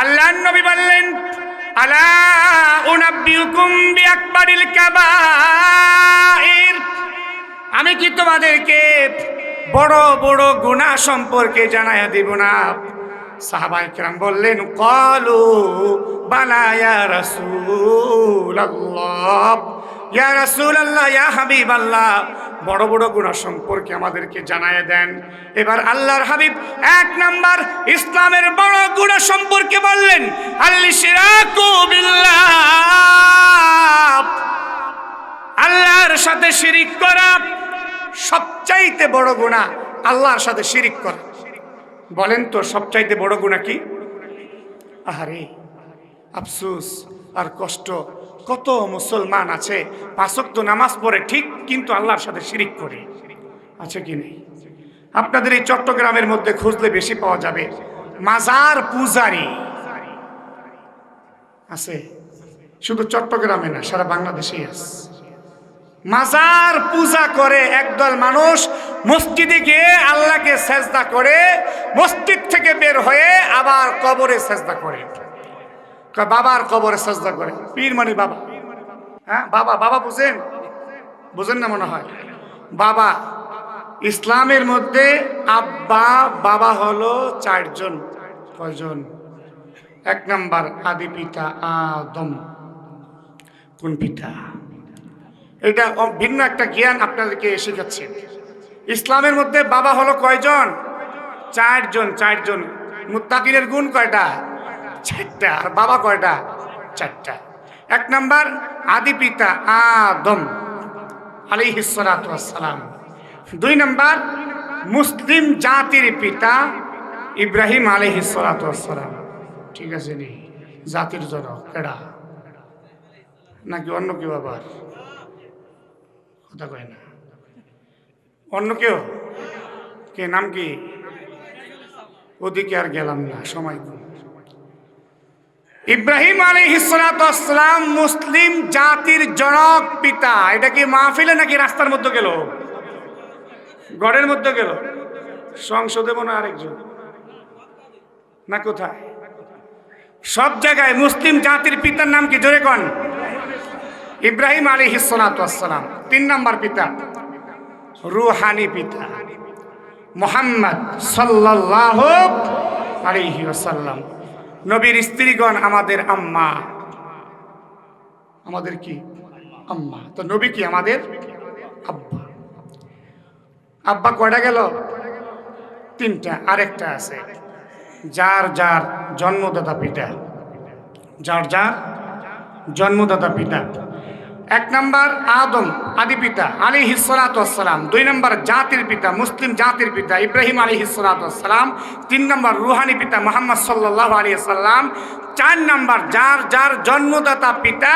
আল্লাহ নবী বললেন, আলা আমি কি তোমাদেরকে বড় বড় গুনাহ সম্পর্কে জানাইয়া দিব না? সাহাবাই কেরাম বললেন, কলু বালা রাসূলুল্লাহ। ইয়া রাসূলুল্লাহ, ইয়া হাবিবাল্লাহ। বড় বড় গুনাহ সম্পর্কে আমাদেরকে জানায় দেন। এবার আল্লাহর হাবিব এক নাম্বার ইসলামের বড় গুনাহ সম্পর্কে বললেন আল্লাহর সাথে শিরিক করা সবচাইতে বড় গুণা আল্লাহর সাথে শিরিক করা। বলেন তো সবচাইতে বড় গুণা কি? আহারে, আফসুস আর কষ্ট। কত মুসলমান আছে পাঁচক তো নামাজ পড়ে ঠিক কিন্তু আল্লাহর সাথে শিরিক করে। আছে কি নেই? আপনাদের এই চট্টগ্রামের মধ্যে খুঁজলে বেশি পাওয়া যাবে। মাজার পূজারি। আছে। শুধু চট্টগ্রামে না, সারা বাংলাদেশেই আছে। মাজার পূজা করে একদল মানুষ মসজিদে গিয়ে আল্লাহকে সেজদা করে মসজিদ থেকে বের হয়ে আবার কবরে সেজদা করে। বাবার কবরে সেজদা করে। পীর মানে বাবা। হ্যাঁ বাবা বাবা বুঝেন? বুঝেন না মনে হয়? বাবা, ইসলামের মধ্যে আব্বা, বাবা হলো চারজন। কয়জন? এক নাম্বার, আদি পিতা আদম। কোন পিতা? এটা ভিন্ন একটা জ্ঞান আপনাদেরকে শেখাচ্ছে ইসলামের মধ্যে বাবা হলো কয়জন? চারজন চারজন। মুত্তাকিনের গুণ কয়টা? চারটা, আর বাবা কয়টা? চারটা। এক নম্বর, আদি পিতা আদম আলিহিসালাম দুই নম্বর, মুসলিম জাতির পিতা ইব্রাহিম আলিহিসালাম ঠিক আছে নি? জাতির জনক, এরা। নাকি অন্য কেউ আবার? কথা কয় না। অন্য কেউ? কে, নাম কি? ওদিকে আর গেলাম না, সময় কম। ইব্রাহিম আলী হিসালাম মুসলিম জাতির জনক পিতা। এটা কি মাহফিলে নাকি রাস্তার মধ্যে গেল? গড়ের মধ্যে গেল? সংসদে মনে আরেকজন। না কোথায়? সব জায়গায় মুসলিম জাতির পিতার নাম কি? জোরে কন। ইব্রাহিম আলী হিসালাম তিন নম্বর পিতা। রুহানি পিতা। মোহাম্মদ সাল্লাহ আলিহি ওসাল্লাম নবীর স্ত্রীগণ আমাদের আম্মা। আমাদের কি? আম্মা। তো নবী কি আমাদের? আব্বা। আব্বা কয়টা গেল? তিনটা। আরেকটা আছে। যার যার জন্মদাতা পিতা। যার যার জন্মদাতা পিতা। এক নম্বর আদম, আদি পিতা আলী হিসালাতাম দুই নম্বর জাতির পিতা, মুসলিম জাতির পিতা, ইব্রাহিম আলী হিসালাতাম তিন নম্বর রুহানি পিতা, মোহাম্মদ সাল্লাহ আলী সাল্লাম চার নম্বর যার যার জন্মদাতা পিতা,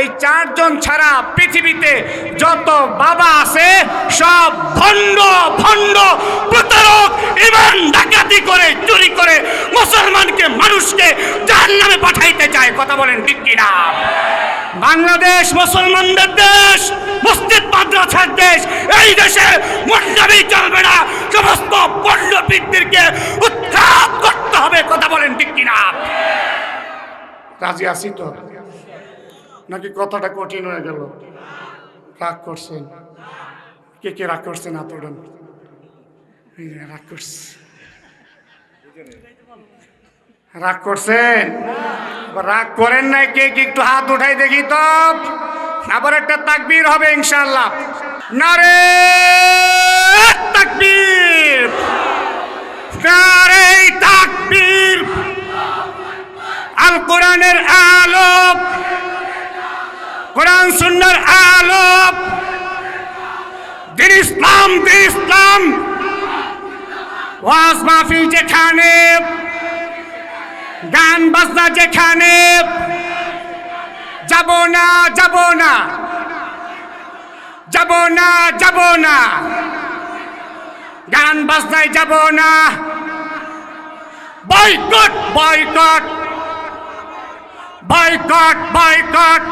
এই চারজন ছাড়া পৃথিবীতে যত বাবা আছে, সব ভণ্ড ভণ্ড প্রতারক, ইমান ডাকাতি করে, চুরি করে মুসলমানকে, মানুষকে যার নামে পাঠাইতে চায়। কথা বলেন ঠিক কিনা? বাংলাদেশ, মুসলমানদের দেশ, মসজিদ, মাদ্রাসার দেশ, এই দেশে মন্ডবি চলবে না। সমস্ত পণ্ডিতদেরকে উৎখাত করতে হবে, কথা বলেন ঠিক কিনা? রাজি আছি তো? নাকি কথাটা কঠিন হয়ে গেল? রাগ করছেন? কে কে রাগ করছেন? যে রাগ করছে। রাগ করছেন? রাগ করেন নাই কে কি একটু হাত উঠাই দেখি তো। আবার একটা তাকবীর হবে ইনশাল্লাহ নারে তাকবীর। নারে তাকবীর। আল কোরআনের আলোক। কোরআন সুন্নার আলোক। দিন ইসলাম দিন ইসলাম। ওয়াজ মাহফিল যেখানে গান বাজনা যেখানে, যাব না যাব না। যাব না যাব না। গান বাজনায় যাব না। Boycott boycott. Boycott boycott.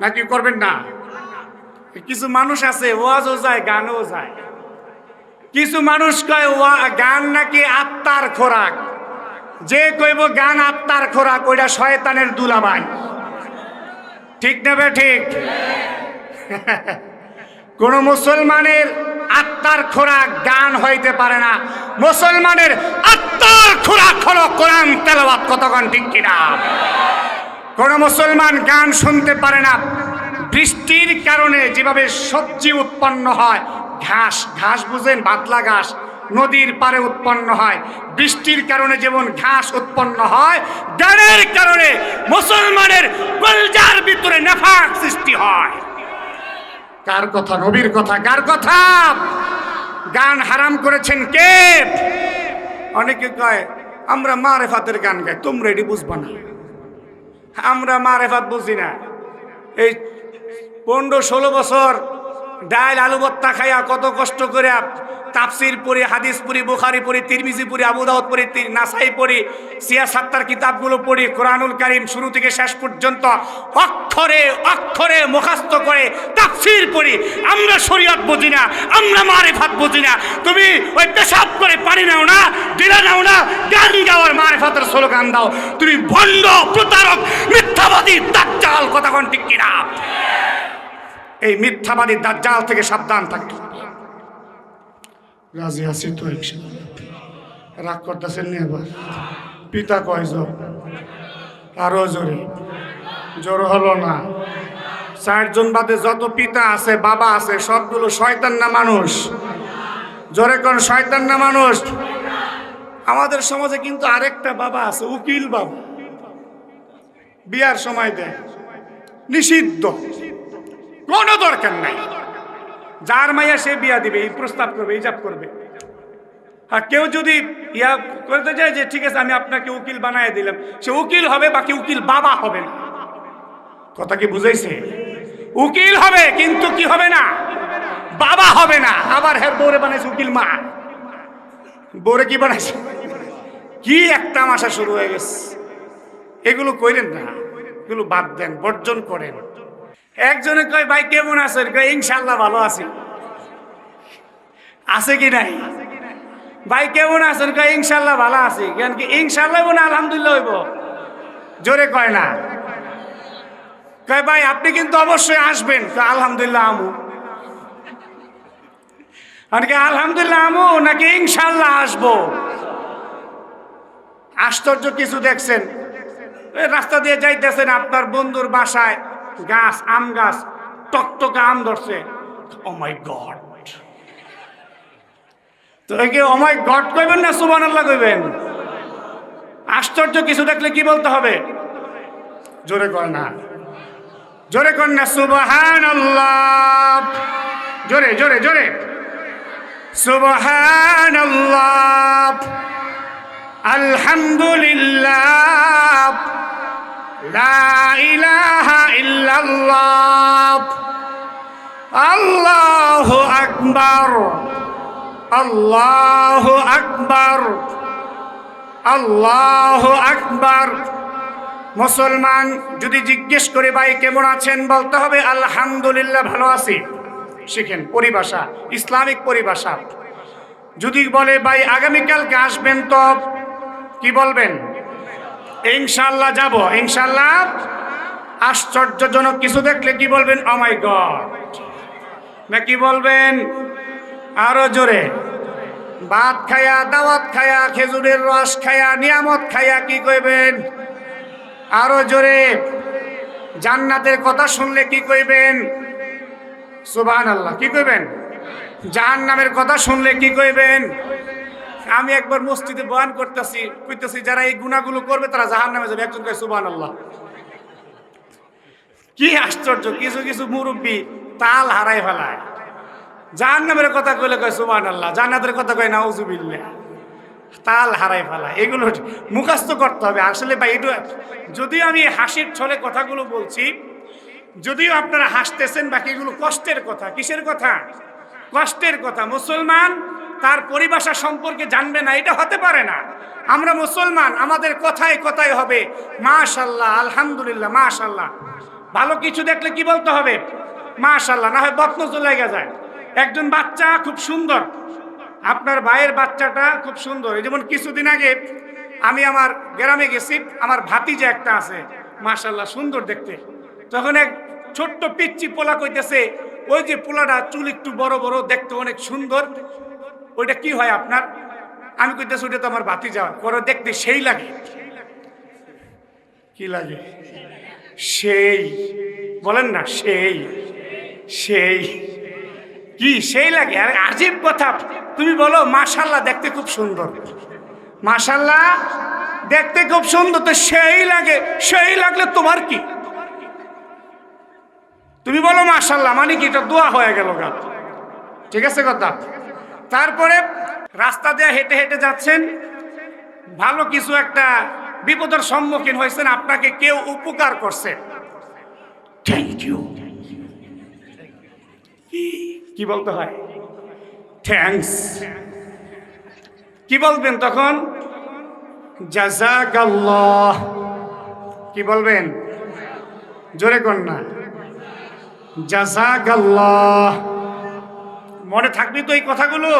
নাকি করবেন না? কিছু মানুষ আছে, ওয়াজও যায়, গানও যায়। কিছু মানুষ কয় গান নাকি আত্মার খোরাক। যে কইব গান আত্মার খোরাক, ওইটা শয়তানের দুলাবাই ঠিক নেবে ঠিক? কোন মুসলমানের আত্মার খোরাক গান হইতে পারে না। মুসলমানের আত্মার খোরাক হলো কোরআন তেলাওয়াত, কতক্ষণ ঠিক কিনা? কোন মুসলমান গান শুনতে পারে না। বৃষ্টির কারণে যেভাবে সবজি উৎপন্ন হয়, ঘাস ঘাস বুঝেন বাতলা ঘাস নদীর পারে উৎপন্ন হয়। বৃষ্টির কারণে যেমন ঘাস উৎপন্ন হয়, গানের কারণে মুসলমানের কলজার ভিতরে নেফাক সৃষ্টি হয়। কার কথা? নবীর কথা। কার কথা? গান হারাম করেছেন কে? অনেকে কয়, আমরা মারেফাতের গান গাই, তোমরা এটি বুঝবা না। আমরা মারেফাত বুঝি না। এই পনেরো ষোলো বছর ডাইল আলু ভত্তা খাইয়া কত কষ্ট করে তাফসির পড়ি, হাদিস পড়ি, বুখারি পড়ি, তিরমিজি পড়ি, আবু দাউদ পড়ি নাসাই পড়ি, সিয়া সাত্তার কিতাবগুলো পড়ি, কোরআনুল কারিম শুরু থেকে শেষ পর্যন্ত অক্ষরে অক্ষরে মুখাস্ত করে তাফসির পড়ি। আমরা শরীয়ত বুঝি না, আমরা মারেফাত বুঝি না। তুমি ওই পেশাব করে পানি নাও না দিলে নাও না, গান গাওয়ার মারেফাতের স্লোগান দাও। তুমি ভণ্ড, প্রতারক, মিথ্যাবাদী, দাজ্জাল, কথা কোন ঠিক কিনা? এই মিথ্যাবাদী দাজ্জাল থেকে সাবধান থাকতে। রাজি আছি তো। রাগ করতেছেন নি পিতা কয় জোর জোরে। জোর হলো না। চারজন বাদে যত পিতা আছে, বাবা আছে, সবগুলো শয়তান না মানুষ। জোরে কোন শয়তান না মানুষ? আমাদের সমাজে কিন্তু আরেকটা বাবা আছে, উকিল বাবা। বিয়ার সময় দেয়। নিষিদ্ধ। কোনো দরকার নাই। যার মাইয়া সে বিয়া দিবে, এই প্রস্তাব করবে, এই ইজাব করবে। আর কেউ যদি ইয়া করতে চায় যে, ঠিক আছে, আমি আপনাকে উকিল বানায় দিলাম। সে উকিল হবে, বাকি উকিল বাবা হবে না। কথা কি বুঝাইছে? উকিল হবে, কিন্তু কি হবে না? বাবা হবে না। আবার হ্যাঁ বৌরে বানাইছে উকিল মা। বৌরে কি বানাইছে? কি একটা মাসা শুরু হয়ে গেছে। এগুলো কইলেন না। এগুলো বাদ দেন, বর্জন করেন। একজনে কয়, ভাই, কেমন আছেন? কয় ইনশাল্লাহ ভালো আছি। আছে কি নাই? ভাই, কেমন আছেন? কয় ইনশাল্লাহ ভালো আছি। কেন কি ইনশাল্লাহ না, আলহামদুলিল্লাহ হইব। জোরে কয় না। কয়, ভাই, আপনি কিন্তু অবশ্যই আসবেন। আলহামদুলিল্লাহ, আমু। আর কি, আলহামদুলিল্লাহ, আমু, নাকি ইনশাল্লাহ আসব? আশ্চর্য কিছু দেখছেন। রাস্তা দিয়ে যাইতেছেন আপনার বন্ধুর বাসায়। গাছ, আম গাছ, টকটকে আম ধরছে। Oh my God. তো ও গড কইবেন না সুবান আল্লাহ কইবেন? আশ্চর্য, কিছু দেখলে কি বলতে হবে? জোরে কর না। জোরে কর না সুবহান আল্লাহ জোরে জোরে জোরে। সুবহান আল্লাহ আলহামদুলিল্লাহ। আল্লাহু আকবার। আল্লাহু আকবার। আল্লাহু আকবার। মুসলমান যদি জিজ্ঞেস করে, ভাই, কেমন আছেন? বলতে হবে, আলহামদুলিল্লাহ, ভালো আছি। শিখেন, পরিভাষা, ইসলামিক পরিভাষা। যদি বলে, ভাই, আগামীকালকে আসবেন তো? কি বলবেন? ইনশাল্লাহ যাব। ইনশাল্লাহ আশ্চর্যজনক কিছু দেখলে কি বলবেন? "Oh আমাই গড না, কি বলবেন? আরও জোরে। ভাত খায়া, দাওয়াত খায়া, খেজুরের রস খায়া, নিয়ামত খায়া কি কইবেন? আরও জোরে। জান্নাতের কথা শুনলে কি কইবেন? সুবহান আল্লাহ কি কইবেন? জাহান নামের কথা শুনলে কি কইবেন? আমি একবার মসজিদে বয়ান করতেছি, কইতেছি, যারা এই গুণাগুলো করবে তারা জাহান নামে যাবে। একজন কয় সুবহান আল্লাহ কি আশ্চর্য, কিছু কিছু মুরব্বী তাল হারাই ফেলায়। জাহান নামের কথা কইলে কয় সুবহান আল্লাহ জান্নাতের কথা কয়, নাউজুবিল্লাহ। তাল হারাই ফেলা এগুলো মুখাস্ত করতে হবে। আসলে ভাই, এটা যদিও আমি হাসির ছলে কথাগুলো বলছি, যদিও আপনারা হাসতেছেন বাকি এগুলো কষ্টের কথা। কিসের কথা? কষ্টের কথা। মুসলমান তার পরিভাষা সম্পর্কে জানবে না, এটা হতে পারে না। আমরা মুসলমান, আমাদের কথায় কথায় হবে, মাশাল্লাহ, আলহামদুলিল্লাহ, মাশাল্লাহ। ভালো কিছু দেখলে কি বলতে হবে? মাশাল্লাহ, না হয় বকনজর লেগে যায়। একজন বাচ্চা খুব সুন্দর, আপনার ভাইয়ের বাচ্চাটা খুব সুন্দর। যেমন কিছুদিন আগে আমি আমার গ্রামে গেছি, আমার ভাতিজা একটা আছে, মাশাল্লাহ, সুন্দর দেখতে। তখন এক ছোট্ট পিচ্চি পোলা কইতেছে, ওই যে পোলাটা চুল একটু বড় বড়, দেখতে অনেক সুন্দর। ওইটা কি হয় আপনার? আমি কইতেছি ওইটা তো আমার ভাতিজা। করে দেখতে সেই লাগে। কি লাগে? সেই। বলেন না, সেই। সেই। কি সেই লাগে? আর আজীব কথা। তুমি বলো, মাশাল্লাহ দেখতে খুব সুন্দর। মাশাল্লাহ দেখতে খুব সুন্দর। তো সেই লাগে। সেই লাগলে তোমার কি? তুমি বলো, মাশাল্লাহ মানে কি? এটা দোয়া হয়ে গেল গা। ঠিক আছে কথা? তারপরে রাস্তা দিয়ে হেঁটে হেঁটে যাচ্ছেন। ভালো কিছু একটা বিপদের সম্মুখীন হয়েছেন আপনাকে কেউ উপকার করছে। থ্যাংক ইউ কি বলতে হয়? থ্যাঙ্কস কি বলবেন তখন? জাজাকাল্লাহ কি বলবেন? জোরে না। জাজাকাল্লাহ মনে থাকবে তো এই কথাগুলো?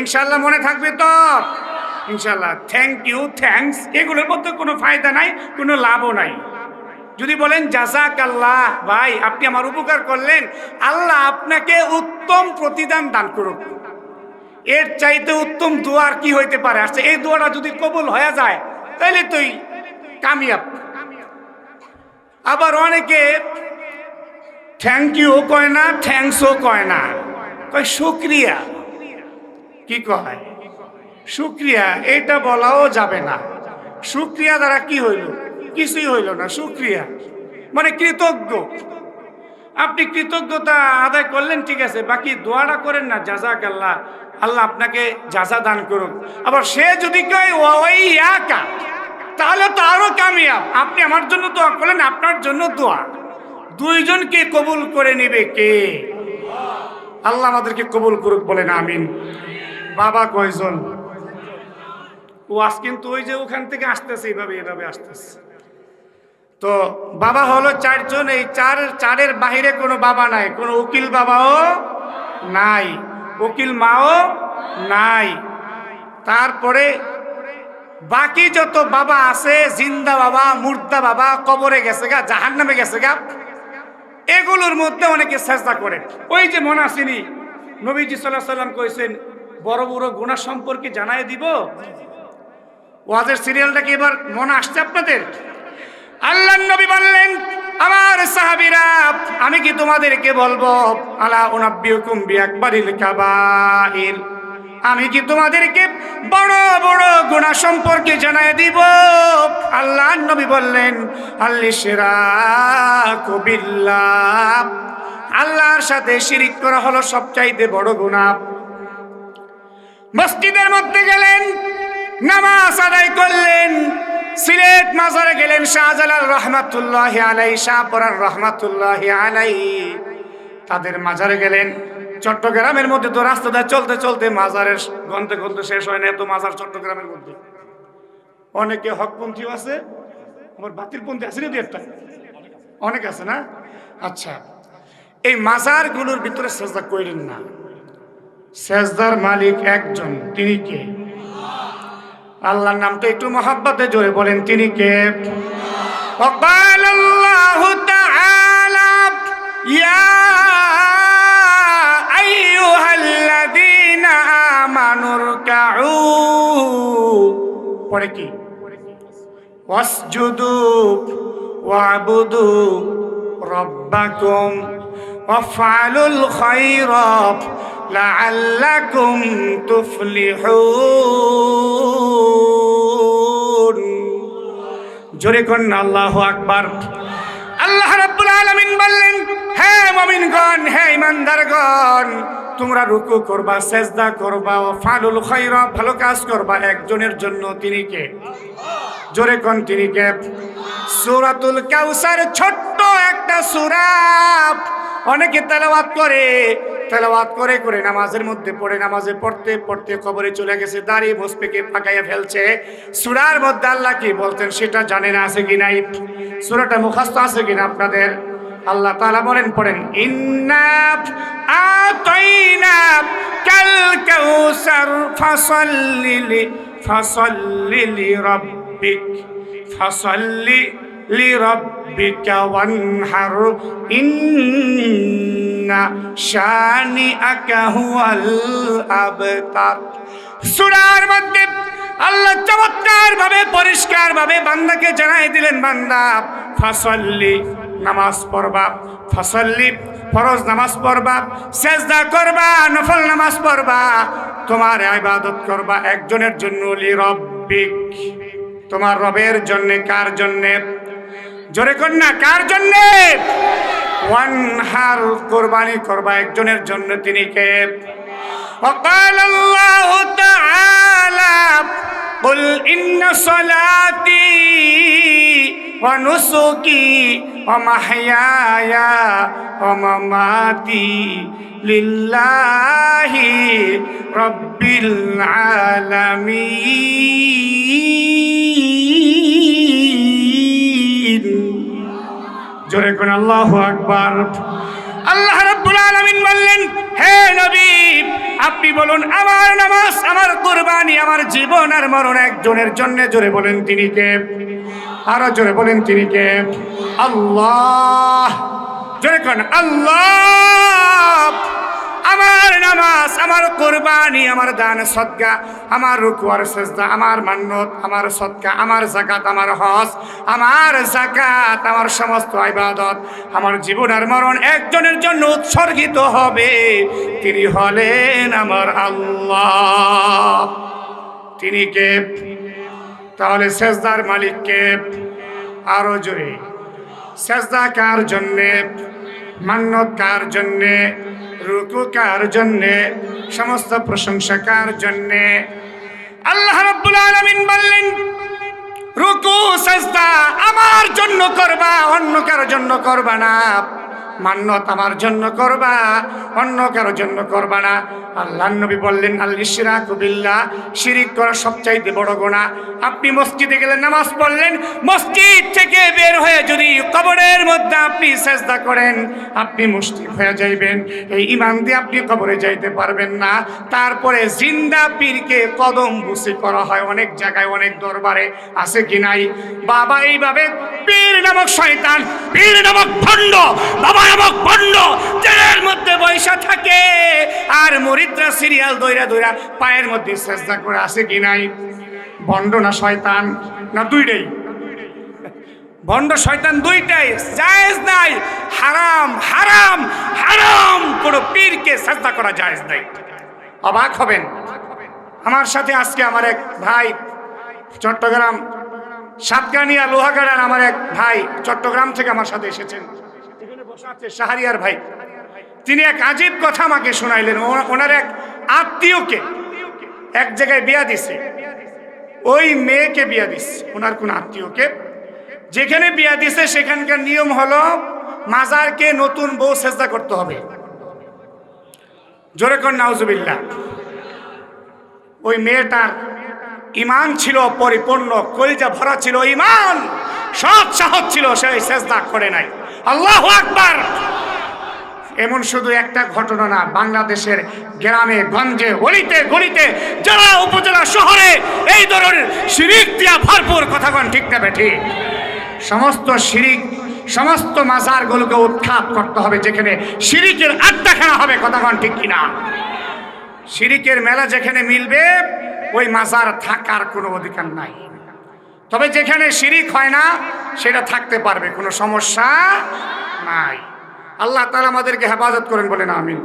ইনশাল্লাহ মনে থাকবে তো? ইনশাল্লাহ থ্যাংক ইউ থ্যাঙ্কস এগুলোর মধ্যে কোনো ফায়দা নাই, কোনো লাভও নাই। যদি বলেন জাজাক আল্লাহ ভাই, আপনি আমার উপকার করলেন। আল্লাহ আপনাকে উত্তম প্রতিদান দান করুক। এর চাইতে উত্তম দোয়ার কি হইতে পারে? আচ্ছা এই দোয়াটা যদি কবুল হয়ে যায় তাহলে তুই কামিয়াব। আবার অনেকে থ্যাংক ইউ কয় না থ্যাংকসও কয় না। কয়, শুক্রিয়া। কি কয়? শুক্রিয়া, এটা বলাও যাবে না। শুক্রিয়া দ্বারা কি হইল? কিছুই হইল না, শুক্রিয়া। মানে কৃতজ্ঞ। আপনি কৃতজ্ঞতা আদায় করলেন, ঠিক আছে। বাকি দোয়াটা করেন না জাজাক আল্লাহ আল্লাহ আপনাকে জাজা দান করুক। আবার সে যদি কয় ওই একা তাহলে তো আরও কামিয়াব। আপনি আমার জন্য দোয়া করলেন, আপনার জন্য দোয়া। দুইজনকে কবুল করে নেবে কে? আল্লাহ আমাদেরকে কবুল করুক বলেন, আমিন। বাবা কয়জন? ওয়াজ কিন্তু ওই যে ওখান থেকে আসতেছে এইভাবে এভাবে আসতেছে। তো বাবা হলো চারজন, এই চার, চারের বাহিরে কোনো বাবা নাই, কোনো উকিল বাবাও নাই, উকিল মাও নাই। তারপরে বাকি যত বাবা আছে, জিন্দা বাবা, মুর্দা বাবা, কবরে গেছে গা জাহান নামে গেছে গা এগুলোর মধ্যে অনেকে চেষ্টা করে ওই যে মনাসিনী নবীজি সাল্লাহ সাল্লাম কইছেন, বড় বড় গুণা সম্পর্কে জানাই দিব। ওয়াজের সিরিয়ালটা কি এবার মনে আসছে আপনাদের? আল্লাহ নবী বললেন, আমার সাহাবীরা, আমি কি তোমাদেরকে বলব? আলা উনাব্বিউকুম বিআকবারিল কাবাইর। আমি কি তোমাদেরকে বড় বড় গুনাহ সম্পর্কে জানাই দিব? আল্লাহ নবী বললেন আল্লাহর সাথে শিরিক করা হলো সবচাইতে বড় গুনাহ মসজিদের মধ্যে গেলেন, নামাজ আদায় করলেন, সিলেট মাজারে গেলেন শাহজালাল রহমাতুল্লাহ আলাই শাহপরান রহমাতুল্লাহ আলাই তাদের মাজারে গেলেন। চট্টগ্রামের মধ্যে তো রাস্তাটা চলতে চলতে মাজারের গন্তে গন্তে শেষ হয় না, এত মাজার চট্টগ্রামের মধ্যে। অনেকে হকপন্থীও আছে, আমার বাতিলপন্থী আছে না দু একটা? অনেক আছে না? আচ্ছা এই মাজারগুলোর ভিতরে সেজদা করেন না। সেজদার মালিক একজন, তিনি কে? আল্লাহর নাম তো একটু মহাব্বাতে জোরে বলেন, তিনি কে? অকাল আল্লাহ ইয়া আউ পরে কি? ওয়াসজুদু ওয়াবুদু রব্বাকুম ওয়াফআলুল খায়রা লাআল্লাকুম তুফলিহুন। জোরে কন্যা আল্লাহ আকবার। আলামিন বললেন হ্যাঁ মমিনগণ হ্যাঁ ইমানদারগণ তোমরা রুকু করবা, সেজদা করবা, ও ফালুল খৈর, ভালো কাজ করবা, একজনের জন্য তিনি কে? জোরে কোন তিনি কে? সুরাতুল কাউসার, ছোট্ট একটা সুরাপ অনেকে তেলাওয়াত করে তেলাওয়াত করে করে নামাজের মধ্যে পড়ে, নামাজে পড়তে পড়তে কবরে চলে গেছে, দাঁড়িয়ে মুসপিকে পাকাইয়া ফেলছে। সূরার মধ্যে আল্লাহ কি বলতেন সেটা জানে না, আছে কি নাই? সূরাটা মুখস্থ আছে কিনা আপনাদের? আল্লাহ তাআলা বলেন, পড়েন, ইন্না আতাইনা কাল কাউসার ফাসাল্লি ফাসাল্লি লিরাব্বিক ফাসাল্লি লিরাব্বিকা ওয়ানহার, ইন্না আল্লাহ চমৎকার ভাবে পরিষ্কার ভাবে বান্দাকে জানাই দিলেন, বান্দা, ফাসল্লি, নামাজ পড়বা। ফাসল্লি, ফরজ নামাজ পড়বা, সেজদা করবা, নফল নামাজ পড়বা, তোমার ইবাদত করবা একজনের জন্য লি তোমার রবের জন্য, কার জন্য? জোরে কন্যা, কার জন্য? ওয়ানহার কোরবানি করবা একজনের জন্য তিনি কে وقال الله تعالى قل إن صلاتي ونسكي ومحياي ومماتي لله رب العالمين জোরে কোন আল্লাহ আকবার। আল্লাহ রাব্বুল আলামিন বললেন, হে নবী, আপনি বলুন, আমার নামাজ, আমার কুরবানি, আমার জীবন আর মরণ একজনের জন্য জোরে বলেন তিনি কে? আরও জোরে বলেন তিনি কে? আল্লাহ। জোরে কোন, আল্লাহ। আমার নামাজ, আমার কোরবানি, আমার দান সদকা, আমার রুকু আর সেজদা, আমার মান্নত, আমার সদকা, আমার জাকাত আমার হজ, আমার জাকাত আমার সমস্ত ইবাদত, আমার জীবন আর মরণ একজনের জন্য উৎসর্গিত হবে। তিনি হলেন আমার আল্লাহ। তিনি কে? তাহলে সেজদার মালিক কে? আরও জোরে। সেজদা কার জন্যে? মান্যত কার জন্যে? রুকু কার জন্যে? সমস্ত প্রশংসা কার জন্যে? আল্লাহ রাব্বুল আলামিন বললেন, রুকু, সাজদা আমার জন্য করবা, অন্য কারোর জন্য করবা না। মান্যত আমার জন্য করবা, অন্য কারও জন্য করবা না। আল্লাহ নবী বললেন, আল ইশরাক বিল্লাহ, শিরিক করা সবচাইতে বড় গোনা আপনি মসজিদে গেলে নামাজ পড়লেন, মসজিদ থেকে বের হয়ে যদি কবরের মধ্যে আপনি সেজদা করেন, আপনি মুশরিক হয়ে যাইবেন। এই ইমান দিয়ে আপনি কবরে যাইতে পারবেন না। তারপরে জিন্দা পীরকে কদম বুসি করা হয় অনেক জায়গায়, অনেক দরবারে। আছে কি নাই? বাবা, এইভাবে পীর নামক শয়তান, পীর নামক ভণ্ড, বাবা নামক ভণ্ড জেলের মধ্যে বৈশা থাকে। আর মরিদ্রা সিরিয়াল দইরা দইরা পায়ের মধ্যে চেষ্টা করে আছে কি নাই? ভণ্ড না শয়তান? না দুইটাই। ভণ্ড শয়তান দুইটাই। জায়েজ নাই, হারাম হারাম হারাম কোনো পীরকে চেষ্টা করা জায়েজ নাই। অবাক হবেন? আমার সাথে আজকে আমার এক ভাই, চট্টগ্রাম, সাতকানিয়া লোহাগাড়ার আমার এক ভাই, চট্টগ্রাম থেকে আমার সাথে এসেছেন। আছে শাহরিয়ার ভাই। তিনি এক আজীব কথা আমাকে শোনাইলেন। ওনার এক আত্মীয়কে এক জায়গায় বিয়া দিছে। ওই মেয়েকে বিয়া দিচ্ছে ওনার কোন আত্মীয়কে। যেখানে বিয়া দিছে, সেখানকার নিয়ম হলো মাজারকে নতুন বউ সেজদা করতে হবে। জোরে কর, নাউজুবিল্লাহ। ওই মেয়েটার ইমান ছিল পরিপূর্ণ, কলিজা ভরা ছিল, ইমান, সৎ সাহস ছিল সেই সেজদা করে নাই। আল্লাহ আকবার। এমন শুধু একটা ঘটনা না, বাংলাদেশের গ্রামে, গঞ্জে গলিতে গলিতে, জেলা, উপজেলা, শহরে এই ধরনের শিরিক দিয়া ভরপুর কথাগণ ঠিক না বেঠি। সমস্ত শিরিক, সমস্ত মাজারগুলোকে উৎখাত করতে হবে, যেখানে শিরিকের আড্ডাখানা হবে কথাগণ ঠিক কিনা। শিরিকের মেলা যেখানে মিলবে, ওই মাজার থাকার কোনো অধিকার নাই। তবে যেখানে শিরিক হয় না, সেটা থাকতে পারবে, কোনো সমস্যা নাই। আল্লাহ তালা আমাদেরকে হেফাজত করেন বলেন, আমিন।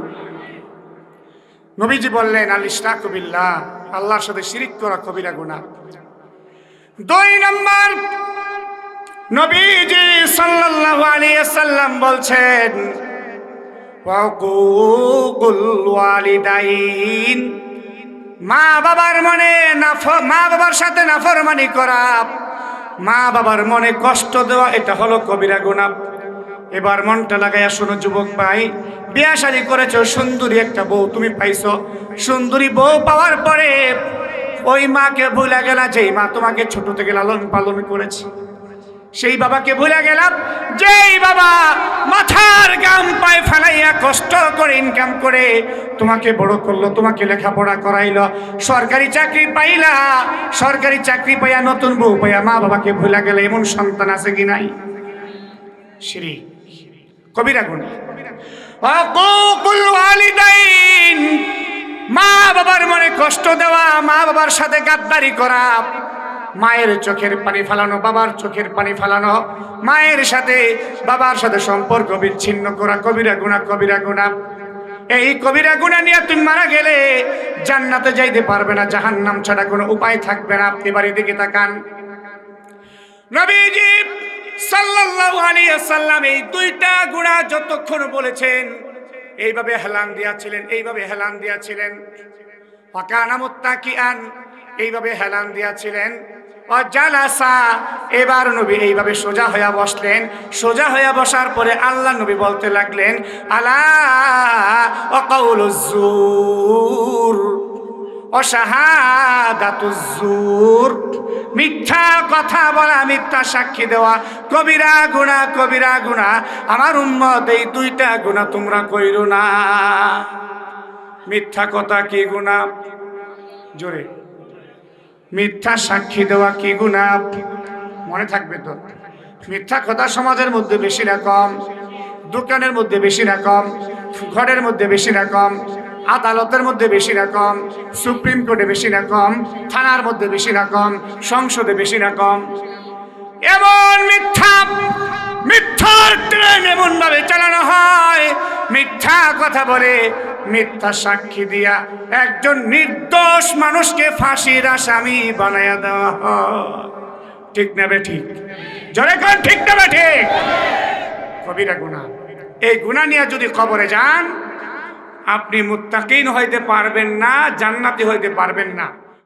নবীজি বললেন আল ইস্তাকবিল্লাহ আল্লাহর সাথে শিরিক করা কবিরা গুণা দুই নম্বর, নবীজি সাল্লাল্লাহু আলাইহি সাল্লাম বলছেন ওয়াকুকুল ওয়ালিদাইন। মা বাবার মনে মা বাবার সাথে নাফরমানি করা। মা বাবার মনে কষ্ট দেওয়া, এটা হলো কবিরা গুণা এবার মনটা লাগাইয়া শোনো, যুবক ভাই, বিয়া শাদী করেছ, সুন্দরী একটা বউ তুমি পাইছো। সুন্দরী বউ পাওয়ার পরে ওই মাকে ভুলে গেলা যেই মা তোমাকে ছোট থেকে লালন পালন করেছে। সেই বাবাকে ভুলে গেলাম। যেই বাবা মাথার গাম পায়ে ফেলাইয়া কষ্ট করে ইনকাম করে তোমাকে বড় করল, তোমাকে লেখাপড়া করাইলো, সরকারি চাকরি পাইলা, সরকারি চাকরি পাইয়া নতুন বউ পাইয়া মা বাবাকে ভুলে গেলে এমন সন্তান আছে কি নাই? শ্রী কবিরা গুণ মা বাবার মনে কষ্ট দেওয়া, মা বাবার সাথে গাদ্দারি করা। মায়ের চোখের পানি ফেলানো, বাবার চোখের পানি ফেলানো, মায়ের সাথে, বাবার সাথে সম্পর্ক বিচ্ছিন্ন করা, কবিরা গুণা কবিরা গুণা। এই কবিরা গুণা নিয়ে তুমি মারা গেলে জান্নাতে যাইতে পারবে না, জাহান্নাম ছাড়া কোনো উপায় থাকবে না। আপনি বাড়ি দিকে তাকান। নবীজি সাল্লাল্লাহু আলাইহি এই দুইটা গুণা যতক্ষণ বলেছেন, এইভাবে হেলান দিয়াছিলেন, এইভাবে হেলান দিয়াছিলেন। ফাকানা মুত্তাকিআন, এইভাবে হেলান দিয়াছিলেন। জালাসা এবার নবী এইভাবে সোজা হইয়া বসলেন। সোজা হইয়া বসার পরে আল্লাহ নবী বলতে লাগলেন, আলা অকাউলুজুর অসাহাদাতুজুর মিথ্যা কথা বলা, মিথ্যা সাক্ষী দেওয়া, কবিরা গুণা কবিরা গুণা, আমার উম্মত এই দুইটা গুণা তোমরা কইরো না। মিথ্যা কথা কি গুণা? জোরে। মিথ্যা সাক্ষী দেওয়া কি গুণা? মনে থাকবে তো। মিথ্যা কথা সমাজের মধ্যে বেশি রকম, দোকানের মধ্যে বেশি রকম, ঘরের মধ্যে বেশি রকম, আদালতের মধ্যে বেশি রকম, সুপ্রিম কোর্টে বেশি রকম, থানার মধ্যে বেশি রকম, সংসদে বেশি রকম। কম এমন মিথ্যা, মিথ্যার ট্রেন এমন ভাবে চালানো হয়, মিথ্যা কথা বলে মিথ্যা সাক্ষী দিয়া একজন নির্দোষ মানুষকে ফাঁসির আসামি বানাইয়া দেওয়া ঠিক নেবে ঠিক? কর ঠিক না ঠিক? কবিরা গুণা, এই গুণা নিয়ে যদি খবরে যান, আপনি মুত্তাকিন হইতে পারবেন না, জান্নাতি হইতে পারবেন না।